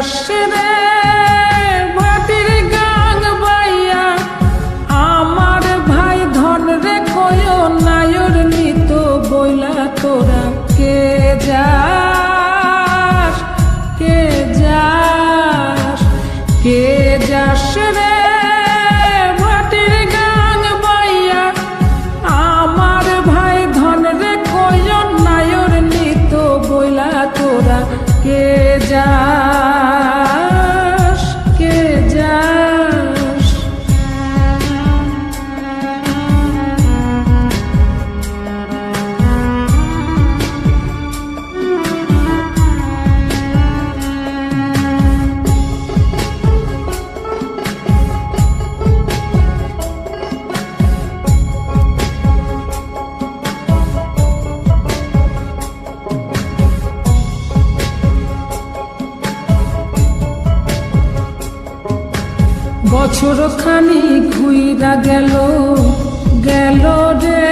Krishna বছর খানি ঘুইরা গেল গেল রে।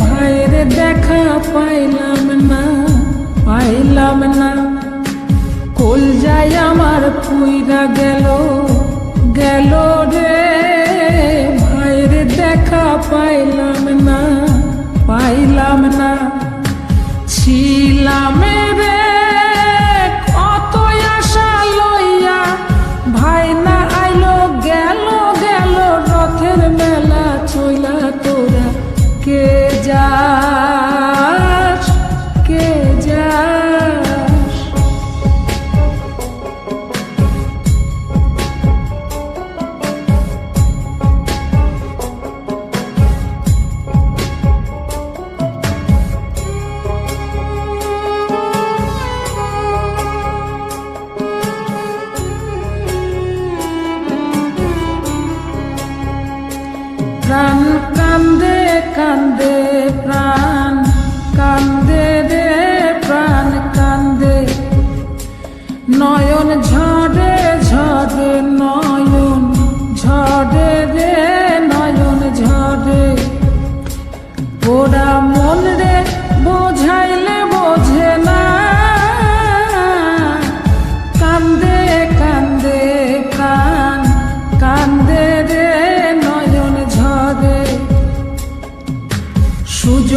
ভাইয়ের দেখা পাইলাম না পাইলাম না। কল যায় আমার ফুইরা গেল গেল time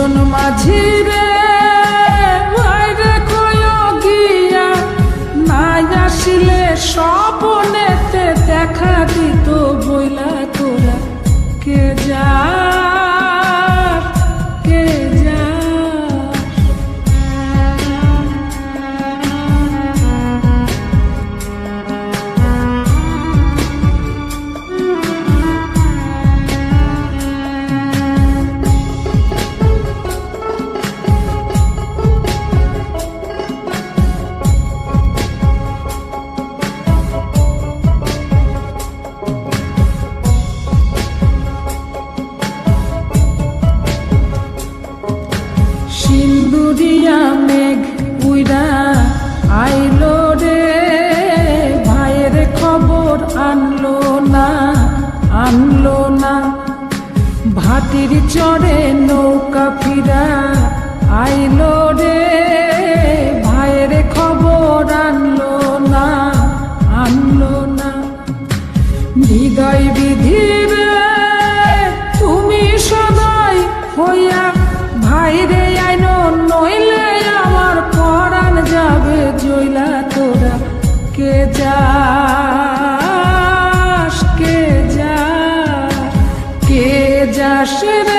শোন মাঝি রে বাইরে কয় গিয়া না আসিলে সপন হাতির চরে নৌকা ফিরা আইলো রে। ভাইয়ের খবর আনলো না আনলো না। হৃদয় বিধি Hashem.